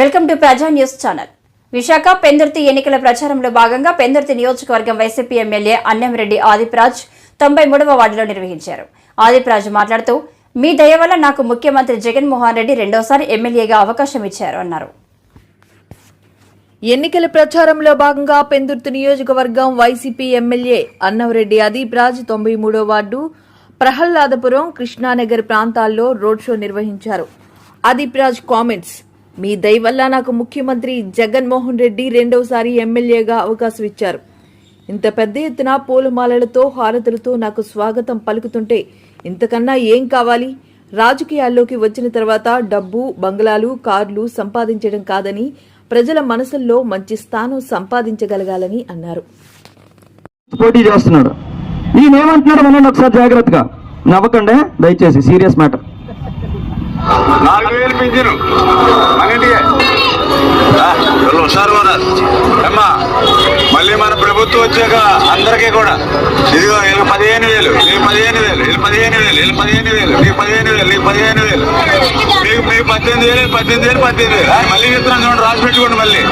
Welcome to Praja news channel. Visakha Pendurthi ఎన్నికల ప్రచారంలో భాగంగా పెందుర్తి నియోజకవర్గం వైసీపీ ఎమ్మెల్యే అన్నెంరెడ్డి ఆదిప్రాజ్ తొంభై మూడవ వార్డులో నిర్వహించారు. ఆదిప్రాజ్ మాట్లాడుతూ మీ దయ వల్ల నాకు ముఖ్యమంత్రి జగన్మోహన్ రెడ్డి రెండోసారి ఎమ్మెల్యేగా అవకాశం ఇచ్చారు అన్నారు. ఎన్నికల ప్రచారంలో భాగంగా పెందుర్తి నియోజకవర్గం వైసీపీ ఎమ్మెల్యే అన్నవరెడ్డి అదీప్ రాజ్ తొంభై మూడో వార్డు ప్రహ్లాదపురం కృష్ణానగర్ ప్రాంతాల్లో రోడ్ షో నిర్వహించారు. అదీప్ రాజ్ కామెంట్స్ మీ దయ వల్ల నాకు ముఖ్యమంత్రి జగన్మోహన్ రెడ్డి రెండవసారి ఎమ్మెల్యేగా అవకాశం ఇచ్చారు. ఇంత పెద్ద ఎత్తున పూలమాలలతో హారతులతో నాకు స్వాగతం పలుకుతుంటే ఇంతకన్నా ఏం కావాలి? రాజకీయాల్లోకి వచ్చిన తర్వాత డబ్బు బంగ్లాలు కార్లు సంపాదించడం కాదని ప్రజల మనసుల్లో మంచి స్థానం సంపాదించగలగాలని అన్నారు. పోటీ చేస్తున్నాడు. ఈయన మనం ఒకసారి జాగ్రత్తగా నవ్వకండి దయచేసి సీరియస్ మ్యాటర్. నాలుగు వేలు పింఛను అన్నింటికే హుషారు అమ్మా మళ్ళీ మన ప్రభుత్వం వచ్చాక అందరికీ కూడా ఇదిగో వీళ్ళు పదిహేను వేలు నీకు పదిహేను వేలు వీళ్ళు పదిహేను వేలు వీళ్ళు పదిహేను వేలు నీకు పదిహేను వేలు నీకు పదిహేను వేలు మీకు మీకు పద్దెనిమిది వేలు పద్దెనిమిది వేలు పద్దెనిమిది వేలు మళ్ళీ చెప్తున్నాను చూడండి రాసి పెట్టుకోండి మళ్ళీ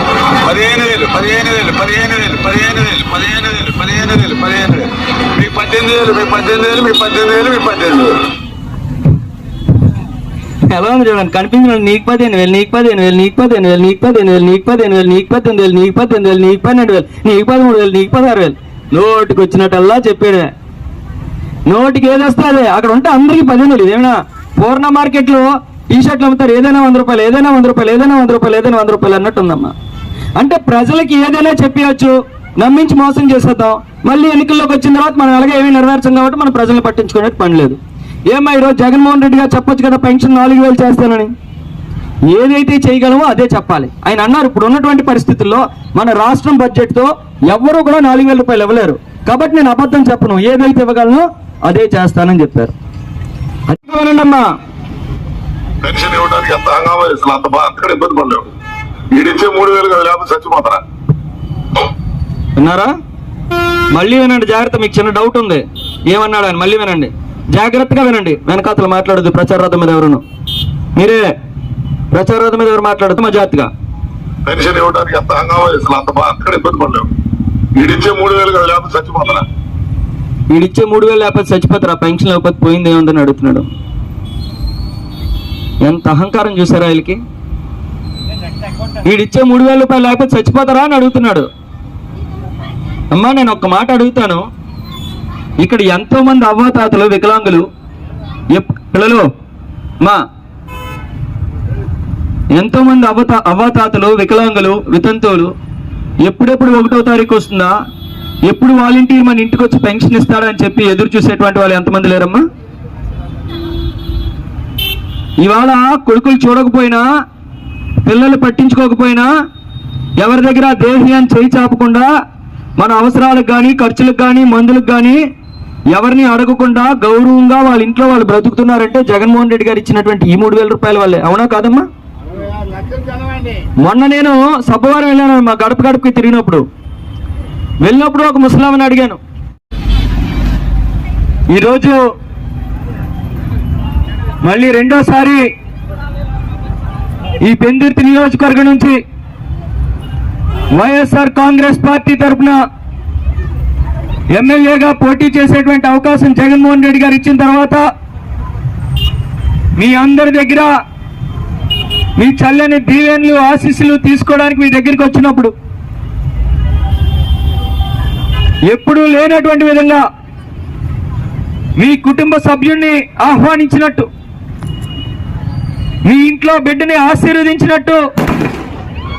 పదిహేను వేలు పదిహేను వేలు పదిహేను వేలు పదిహేను వేలు పదిహేను వేలు పదిహేను వేలు పదిహేను వేలు మీకు పద్దెనిమిది వేలు మీకు పద్దెనిమిది వేలు మీకు పద్దెనిమిది వేలు మీకు పద్దెనిమిది వేలు ఎలా ఉంది చూడండి. కనిపించిన నీకు పదిహేను వేలు నీకు పదిహేను వేలు నీకు పదిహేను వేలు నీకు పదిహేను వేలు నీకు పదిహేను వేలు నీకు పద్దెనిమిది వేలు నీకు పద్దెనిమిది వేలు నీకు పన్నెండు వేలు నీకు పదమూడు వేలు నీకు పదహారు వేలు. నోటికి వచ్చినట్టల్లా చెప్పాడు. నోటికి ఏది వస్తుంది? అదే అక్కడ ఉంటే అందరికీ పదిహేను వేలు. ఏమైనా పూర్ణ మార్కెట్లో టీ షర్ట్లు అమ్ముతారు? ఏదైనా వంద రూపాయలు ఏదైనా వంద రూపాయలు ఏదైనా వంద రూపాయలు ఏదైనా వంద రూపాయలు అన్నట్టు ఉందమ్మా. అంటే ప్రజలకి ఏదైనా చెప్పవచ్చు నమ్మించి మోసం చేసేద్దాం. మళ్ళీ ఎన్నికల్లోకి వచ్చిన తర్వాత మనం అలాగే ఏమీ నెరవేర్చం కాబట్టి మన ప్రజల్ని పట్టించుకునే పని లేదు. ఏమా ఈరోజు జగన్మోహన్ రెడ్డి గారు చెప్పొచ్చు కదా పెన్షన్ నాలుగు వేలు చేస్తానని? ఏదైతే చేయగలమో అదే చెప్పాలి. ఆయన అన్నారు ఇప్పుడు ఉన్నటువంటి పరిస్థితుల్లో మన రాష్ట్రం బడ్జెట్తో ఎవ్వరూ కూడా నాలుగు వేల రూపాయలు ఇవ్వలేరు. కాబట్టి నేను అబద్ధం చెప్పను. ఏదైతే ఇవ్వగలనో? అదే చేస్తానని చెప్పారు. అమ్మా పెన్షన్ ఇవ్వడానికి ఎంత హంగామా చేస్తున్నా? అంత బాగా అంతకన్నా ఇబ్బంది పడలేవు. మూడు వేలు కదా లేకపోతే చచ్చిపోతారా? విన్నారా? మళ్ళీ వినండి జాగ్రత్త మీకు చిన్న డౌట్ ఉంది. ఏమన్నాడు ఆయన? మళ్ళీ వినండి. జాగ్రత్తగా వినండి. వెనకాతలు మాట్లాడదు ప్రచార రథం మీద ఎవరును? మీరే ప్రచార రథం మీద ఎవరు మాట్లాడదు మా జాగ్రత్తగా. పెన్షన్ ఇవ్వడానికి ఎంత హంగామా చేస్తున్నా అంత అంతకన్నా ఇబ్బంది వీడిచ్చే మూడు వేలు కదా లేకపోతే చచ్చిపోతారా? వీడిచ్చే మూడు వేలు లేకపోతే చచ్చిపోతారా? పెన్షన్ లేకపోతే పోయింది ఏముందని అడుగుతున్నాడు. ఎంత అహంకారం చూసారా వీళ్ళకి? వీడిచ్చే మూడు వేల రూపాయలు లేకపోతే చచ్చిపోతారా అని అడుగుతున్నాడు. అమ్మా నేను ఒక్క మాట అడుగుతాను. ఇక్కడ ఎంతో మంది అవ్వతాతలు వికలాంగులు ఎప్- పిల్లలు మా ఎంతో మంది అవ్వత అవ్వతాతలు వికలాంగులు వితంతువులు ఎప్పుడెప్పుడు ఒకటో తారీఖు వస్తుందా? ఎప్పుడు వాలంటీర్ మన ఇంటికి వచ్చి పెన్షన్ ఇస్తాడని చెప్పి ఎదురు చూసేటువంటి వాళ్ళు ఎంతమంది లేరమ్మా? ఇవాళ కొడుకులు చూడకపోయినా పిల్లలు పట్టించుకోకపోయినా ఎవరి దగ్గర దేహ్యాన్ని చేయి చాపకుండా మన అవసరాలకు కానీ ఖర్చులకు కానీ మందులకు కానీ ఎవరిని అడగకుండా గౌరవంగా వాళ్ళ ఇంట్లో వాళ్ళు బ్రతుకుతున్నారంటే జగన్మోహన్ రెడ్డి గారు ఇచ్చినటువంటి ఈ మూడు వేల రూపాయల వల్లే. అవునా కాదమ్మా? మొన్న నేను సబ్బవారం వెళ్ళాను మా గడప గడపకి తిరిగినప్పుడు. వెళ్ళినప్పుడు ఒక ముసలామని అడిగాను. ఈరోజు మళ్ళీ రెండోసారి ఈ పెందుర్తి నియోజకవర్గం నుంచి వైఎస్ఆర్ కాంగ్రెస్ పార్టీ తరఫున ఎమ్మెల్యేగా పోటీ చేసేటువంటి అవకాశం జగన్మోహన్ రెడ్డి గారు ఇచ్చిన తర్వాత మీ అందరి దగ్గర మీ చల్లని దీవెన్లు ఆశీస్సులు తీసుకోవడానికి మీ దగ్గరికి వచ్చినప్పుడు ఎప్పుడూ లేనటువంటి విధంగా మీ కుటుంబ సభ్యుణ్ణి ఆహ్వానించినట్టు మీ ఇంట్లో బిడ్డని ఆశీర్వదించినట్టు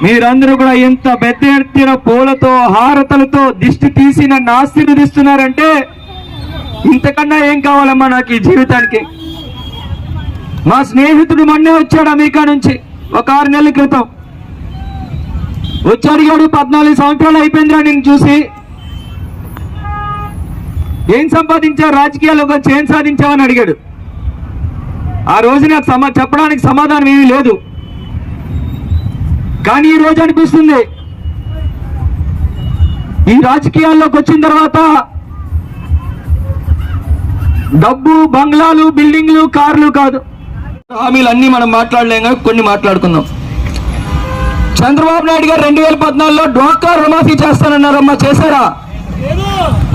మీరందరూ కూడా ఎంత పెద్ద ఎత్తున పూలతో హారతలతో దిష్టి తీసి నన్ను ఆశీర్వదిస్తున్నారంటే ఇంతకన్నా ఏం కావాలమ్మా నాకు ఈ జీవితానికి? మా స్నేహితుడు మొన్నే వచ్చాడు అమెరికా నుంచి ఒక ఆరు నెలల క్రితం. వచ్చి అడిగాడు పద్నాలుగు సంవత్సరాలు అయిపోయిందిరా నేను చూసి. ఏం సంపాదించావు? రాజకీయాల్లో వచ్చి ఏం సాధించావని అడిగాడు. ఆ రోజు నాకు సమా చెప్పడానికి సమాధానం ఏమీ లేదు. కానీ ఈ రోజు అనిపిస్తుంది ఈ రాజకీయాల్లోకి వచ్చిన తర్వాత డబ్బు బంగ్లాలు బిల్డింగ్లు కార్లు కాదు. హామీలు అన్ని మనం మాట్లాడలేం కానీ కొన్ని మాట్లాడుకుందాం. చంద్రబాబు నాయుడు గారు రెండు వేల పద్నాలుగులో డ్వాక్రా రుణమాఫీ చేస్తానన్నారమ్మా చేశారా?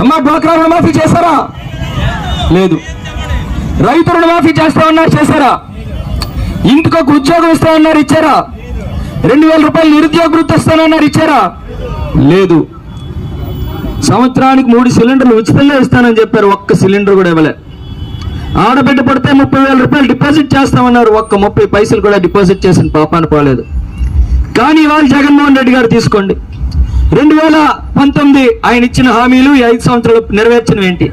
అమ్మా డ్వాక్రా రుణమాఫీ చేశారా? లేదు. రైతు రుణమాఫీ చేస్తామన్నారు చేశారా? ఇంటికి ఒక ఉద్యోగం ఇస్తామన్నారు ఇచ్చారా? రెండు వేల రూపాయలు నిరుద్యోగ వృత్తిస్తానన్నారు ఇచ్చారా? లేదు. సంవత్సరానికి మూడు సిలిండర్లు ఉచితంగా ఇస్తానని చెప్పారు ఒక్క సిలిండర్ కూడా ఇవ్వలే. ఆడబిడ్డ పడితే ముప్పై వేల రూపాయలు డిపాజిట్ చేస్తామన్నారు ఒక్క ముప్పై పైసలు కూడా డిపాజిట్ చేసిన పాపాన పోలేదు. కానీ ఇవాళ జగన్మోహన్ రెడ్డి గారు తీసుకోండి. రెండు వేల పంతొమ్మిది ఆయన ఇచ్చిన హామీలు ఈ ఐదు సంవత్సరాలు నెరవేర్చడం ఏంటి?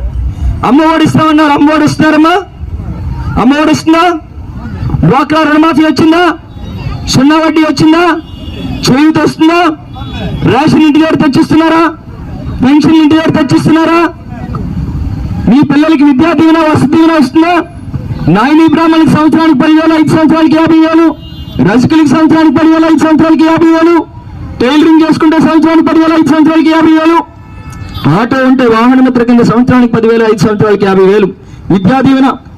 అమ్మఒడి ఇస్తామన్నారు అమ్మఒడి ఇస్తున్నారమ్మా అమ్మఒడి ఇస్తుందా డ్వాక్రా రుణమాఫీ వచ్చిందా? సున్నా వడ్డీ వచ్చిందా? చేయూత వస్తుందా? రేషన్ ఇంటి దగ్గర తెచ్చిస్తున్నారా? పెన్షన్ ఇంటి దగ్గర తెచ్చిస్తున్నారా? మీ పిల్లలకి విద్యా దీవెన వసతి దీవెన వస్తుందా నాయని బ్రాహ్మణులకి సంవత్సరానికి పదివేలు ఐదు సంవత్సరాలకి యాభై వేలు రజకులకి సంవత్సరానికి పదివేలు ఐదు సంవత్సరాలకి యాభై వేలు టైలరింగ్ చేసుకుంటే సంవత్సరానికి పదివేలు ఐదు సంవత్సరాలకి యాభై వేలు. ఆటో ఉంటే వాహన మిత్ర కింద సంవత్సరానికి పదివేలు ఐదు సంవత్సరాలకి యాభై వేలు. విద్యా దీవెన